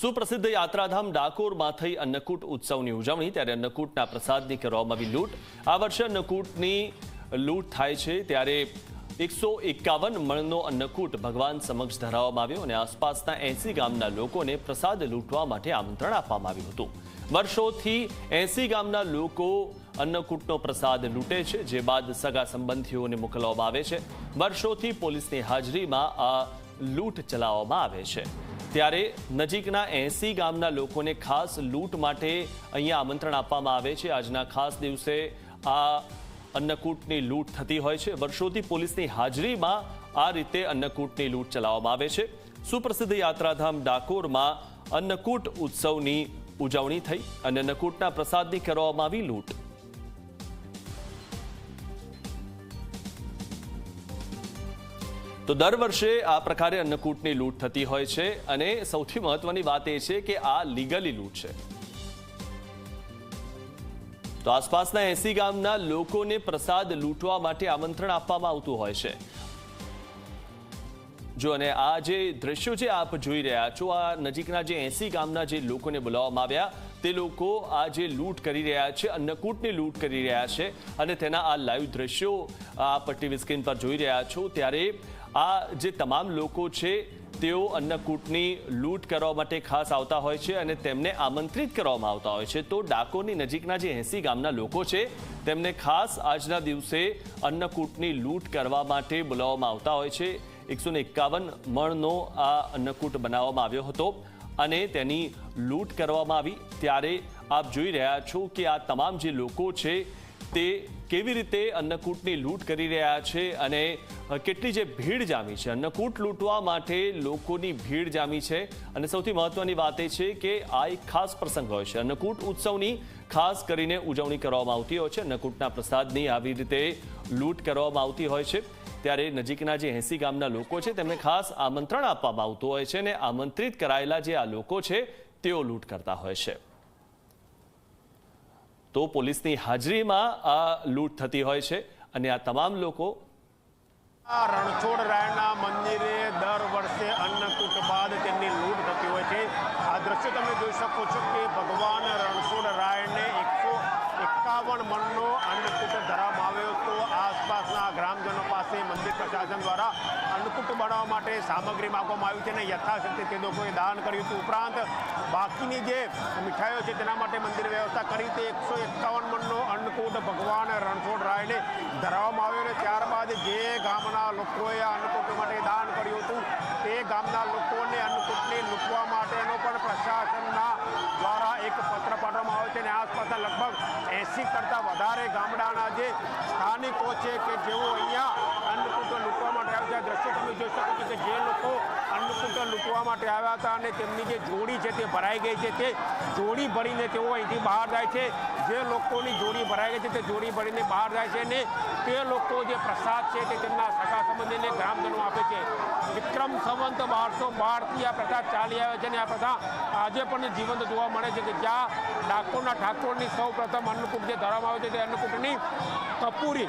સુપ્રસિદ્ધ યાત્રાધામ ડાકોરમાં થઈ અન્નકૂટ ઉત્સવની ઉજવણી. ત્યારે અન્નકૂટના પ્રસાદની કરવામાં આવી લૂંટ. આ વર્ષે અન્નકૂટની લૂંટ થાય છે. ત્યારે એકસો એકાવન મણનો અન્નકૂટ ભગવાન સમક્ષ ધરાવવામાં આવ્યો અને આસપાસના એસી ગામના લોકોને પ્રસાદ લૂંટવા માટે આમંત્રણ આપવામાં આવ્યું હતું. વર્ષોથી એસી ગામના લોકો અન્નકૂટનો પ્રસાદ લૂંટે છે, જે બાદ સગા સંબંધીઓને મોકલવામાં આવે છે. વર્ષોથી પોલીસની હાજરીમાં આ લૂંટ ચલાવવામાં આવે છે. ત્યારે નજીકના એસી ગામના લોકોને ખાસ લૂંટ માટે અહીંયા આમંત્રણ આપવામાં આવે છે. આજના ખાસ દિવસે આ અન્નકૂટની લૂંટ થતી હોય છે. વર્ષોથી પોલીસની હાજરીમાં આ રીતે અન્નકૂટની લૂંટ ચલાવવામાં આવે છે. સુપ્રસિદ્ધ યાત્રાધામ ડાકોરમાં અન્નકૂટ ઉત્સવની ઉજવણી થઈ અને અન્નકૂટના પ્રસાદની કરવામાં આવી લૂંટ. તો દર વર્ષે આ પ્રકારે અન્નકૂટની લૂંટ થતી હોય છે અને સૌથી મહત્વની વાત એ છે કે આ લીગલી લૂંટ છે. તો આસપાસના એસી ગામના લોકોને પ્રસાદ લૂંટવા માટે આમંત્રણ આપવામાં આવતું હોય છે. જો અને આ જે દ્રશ્યો છે આપ જોઈ રહ્યા છો, આ નજીકના જે એસી ગામના જે લોકોને બોલાવવામાં આવ્યા, તે લોકો આ જે લૂંટ કરી રહ્યા છે, અન્નકૂટની લૂંટ કરી રહ્યા છે અને તેના આ લાઈવ દ્રશ્યો આપ ટીવી સ્ક્રીન પર જોઈ રહ્યા છો, ત્યારે આ જે તમામ લોકો છે, તેઓ અન્નકૂટની લૂંટ કરવા માટે ખાસ આવતા હોય છે અને તેમને આમંત્રિત કરવામાં આવતા હોય છે. તો ડાકોરની નજીકના જે એસી ગામના લોકો છે, તેમને ખાસ આજના દિવસે અન્નકૂટની લૂંટ કરવા માટે બોલાવવામાં આવતા હોય છે. એકસો એકાવન મણનો આ અન્નકૂટ બનાવવામાં આવ્યો હતો અને તેની લૂંટ કરવામાં આવી. ત્યારે આપ જોઈ રહ્યા છો કે આ તમામ જે લોકો છે તે કેવી રીતે અન્નકૂટની લૂંટ કરી રહ્યા છે અને કેટલી જે ભીડ જામી છે? અન્નકૂટ લૂંટવા માટે લોકોની ભીડ જામી છે અને સૌથી મહત્વની વાત એ છે કે આ એક ખાસ પ્રસંગ હોય છે. અન્નકૂટ ઉત્સવની ખાસ કરીને ઉજવણી કરવામાં આવતી હોય છે. અન્નકૂટના પ્રસાદની આવી રીતે લૂંટ કરવામાં આવતી હોય છે. ત્યારે નજીકના જે એસી ગામના લોકો છે તેમને ખાસ આમંત્રણ આપવામાં આવતું હોય છે અને આમંત્રિત કરાયેલા જે આ લોકો છે તેઓ લૂંટ કરતા હોય છે. તો પોલીસની હાજરીમાં આ લૂંટ થતી હોય છે અને આ તમામ લોકો રણછોડ રાયના મંદિરે દર વર્ષે અન્નકૂટ બાદ તેમની લૂંટ થતી હોય છે. આ દ્રશ્ય તમે જોઈ શકો છો કે ભગવાન રણછોડ રાયને એકસો એકાવન મણનો અન્નકૂટ ધરાવવામાં આવ્યો તો આસપાસના ગ્રામજનો પાસે પ્રશાસન દ્વારા અન્નકૂટ બનાવવા માટે સામગ્રી માગવામાં આવી છે અને યથાશક્તિ તે લોકોએ દાન કર્યું હતું. ઉપરાંત બાકીની જે મીઠાઈઓ છે તેના માટે મંદિર વ્યવસ્થા કરી તે એકસો એકાવન મણનો અન્નકૂટ ભગવાન રણછોડ રાયને ધરાવવામાં આવ્યો અને ત્યારબાદ જે ગામના લોકોએ આ અન્નકૂટ માટે દાન કર્યું હતું તે ગામના લોકોને અન્નકૂટને લૂંટવા માટેનો પણ પ્રશાસનના દ્વારા એક પત્ર પાઠવવામાં આવ્યો છે અને આસપાસના લગભગ એસી કરતાં વધારે ગામડાના જે સ્થાનિકો છે કે જેઓ અહીંયા અન્નકૂટ લૂંટવા માટે આવ્યા છે. તમે જોઈ શકો છો કે જે લોકો અન્નકૂટ લૂંટવા માટે આવ્યા હતા અને તેમની જે જોડી છે તે ભરાઈ ગઈ છે. તે જોડી ભરીને તેઓ અહીંથી બહાર જાય છે. જે લોકોની જોડી ભરાઈ ગઈ છે તે જોડી ભરીને બહાર જાય છે અને તે લોકો જે પ્રસાદ છે તે તેમના સગા સંબંધીને ગ્રામજનો આપે છે. વિક્રમ સંવંત બારસો બારથી આ પ્રથા ચાલી આવે છે અને આ પ્રથા આજે પણ જીવંત જોવા મળે છે કે જ્યાં ડાકોરના ઠાકોરની સૌ પ્રથમ અન્નકૂટ જે ધરવામાં આવે છે તે અન્નકૂટની કપૂરી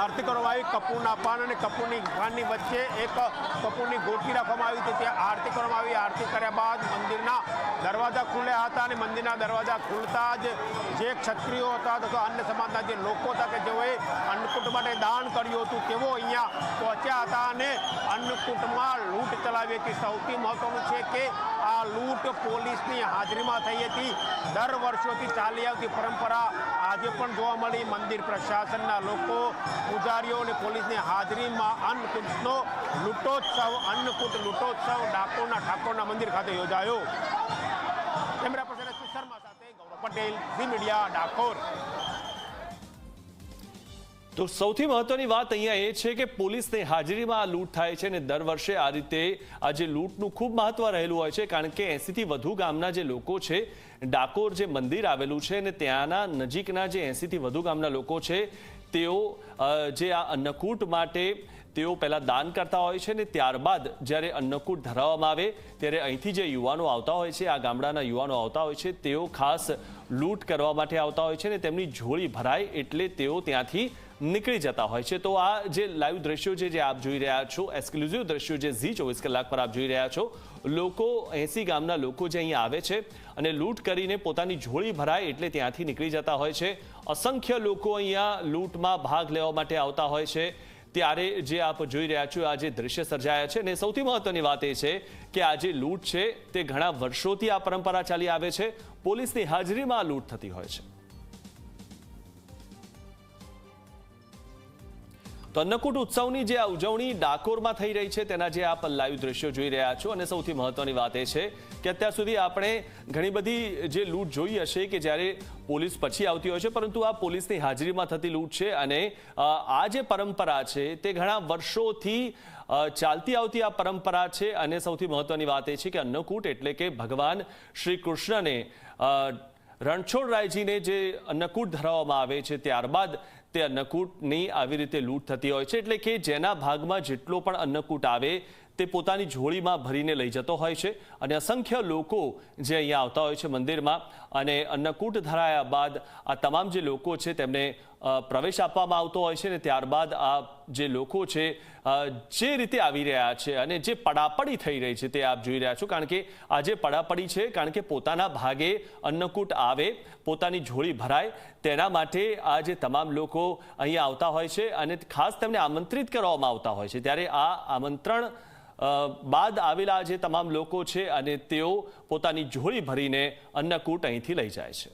આરતી કરવામાં આવી કપૂરના પાન અને કપૂરની પાનની વચ્ચે એક કપૂરની ગોટલી રાખવામાં આવી હતી. ત્યાં આરતી કરવામાં આવી. આરતી કર્યા બાદ મંદિરના દરવાજા ખુલ્યા હતા અને મંદિરના દરવાજા ખુલતા જ જે ક્ષત્રિયો હતા તથા અન્ય સમાજના જે લોકો હતા કે જેઓએ અન્નકૂટ માટે દાન કર્યું હતું, તેઓ અહીંયા પહોંચ્યા હતા અને અન્નકૂટમાં લૂંટ ચલાવી હતી. સૌથી મહત્વનું છે કે આ લૂંટ પોલીસની હાજરીમાં થઈ હતી. દર વર્ષોથી ચાલી આવતી પરંપરા આજે પણ જોવા મળી. મંદિર પ્રશાસનના લોકો, પૂજારીઓ અને પોલીસની હાજરીમાં અન્નકૂટનો લૂંટોત્સવ, અન્નકૂટ લૂંટોત્સવ ડાકોરના ઠાકોરના મંદિર ખાતે યોજાયો. Camera person. શર્મા સાથે ગૌરવ પટેલ, ઝી મીડિયા, ડાકોર. તો સૌથી મહત્વની વાત અહીંયા એ છે કે પોલીસની હાજરીમાં આ લૂંટ થાય છે અને દર વર્ષે આ રીતે આ જે લૂંટનું ખૂબ મહત્વ રહેલું હોય છે, કારણ કે એંસીથી વધુ ગામના જે લોકો છે, ડાકોર જે મંદિર આવેલું છે અને ત્યાંના નજીકના જે એંસીથી વધુ ગામના લોકો છે, તેઓ જે આ અન્નકૂટ માટે તેઓ પહેલાં દાન કરતા હોય છે ને ત્યારબાદ જ્યારે અન્નકૂટ ધરાવવામાં આવે, ત્યારે અહીંથી જે યુવાનો આવતા હોય છે, આ ગામડાના યુવાનો આવતા હોય છે, તેઓ ખાસ લૂંટ કરવા માટે આવતા હોય છે ને તેમની ઝોળી ભરાય એટલે તેઓ ત્યાંથી નીકળી જતા હોય છે. તો આ જે લાઈવ દ્રશ્યો છે, જે આપ જોઈ રહ્યા છો, એક્સક્લુઝિવ દ્રશ્યો જે ઝી ચોવીસ કલાક પર આપ જોઈ રહ્યા છો. લોકો એસી ગામના લોકો જે અહીંયા આવે છે અને લૂંટ કરીને પોતાની ઝોળી ભરાય એટલે ત્યાંથી નીકળી જતા હોય છે. અસંખ્ય લોકો અહીંયા લૂંટમાં ભાગ લેવા માટે આવતા હોય છે. ત્યારે જે આપ જોઈ રહ્યા છો, આ જે દ્રશ્ય સર્જાયા છે અને સૌથી મહત્વની વાત એ છે કે આ જે લૂંટ છે, તે ઘણા વર્ષોથી આ પરંપરા ચાલી આવે છે. પોલીસની હાજરીમાં આ લૂંટ થતી હોય છે. તો અન્નકૂટ ઉત્સવની જે આ ઉજવણી ડાકોરમાં થઈ રહી છે, તેના જે આપ લાઈવ દ્રશ્યો જોઈ રહ્યા છો. અને સૌથી મહત્વની વાત એ છે કે અત્યાર સુધી આપણે ઘણી બધી જે લૂંટ જોઈ હશે કે જ્યારે પોલીસ પછી આવતી હોય છે, પરંતુ આ પોલીસની હાજરીમાં થતી લૂંટ છે અને આ જે પરંપરા છે તે ઘણા વર્ષોથી ચાલતી આવતી આ પરંપરા છે. અને સૌથી મહત્વની વાત એ છે કે અન્નકૂટ એટલે કે ભગવાન શ્રી કૃષ્ણને રણછોડરાયજીને જે અન્નકૂટ ધરાવવામાં આવે છે, ત્યારબાદ તે અન્નકૂટની આવી રીતે લૂંટ થતી હોય છે, એટલે કે જેના ભાગમાં જેટલો પણ અન્નકૂટ આવે તે પોતાની ઝોળીમાં ભરીને લઈ જતો હોય છે. અને અસંખ્ય લોકો જે અહીંયા આવતા હોય છે મંદિરમાં, અને અન્નકૂટ ધરાયા બાદ આ તમામ જે લોકો છે તેમને પ્રવેશ આપવામાં આવતો હોય છે ને ત્યારબાદ આ જે લોકો છે જે રીતે આવી રહ્યા છે અને જે પડાપડી થઈ રહી છે તે આપ જોઈ રહ્યા છો. કારણ કે આ જે પડાપડી છે, કારણ કે પોતાના ભાગે અન્નકૂટ આવે, પોતાની ઝોળી ભરાય, તેના માટે આ જે તમામ લોકો અહીંયા આવતા હોય છે અને ખાસ તેમને આમંત્રિત કરવામાં આવતા હોય છે. ત્યારે આ આમંત્રણ બાદ આવેલા જે તમામ લોકો છે અને તેઓ પોતાની ઝોળી ભરીને અન્નકૂટ અહીંથી લઈ જાય છે.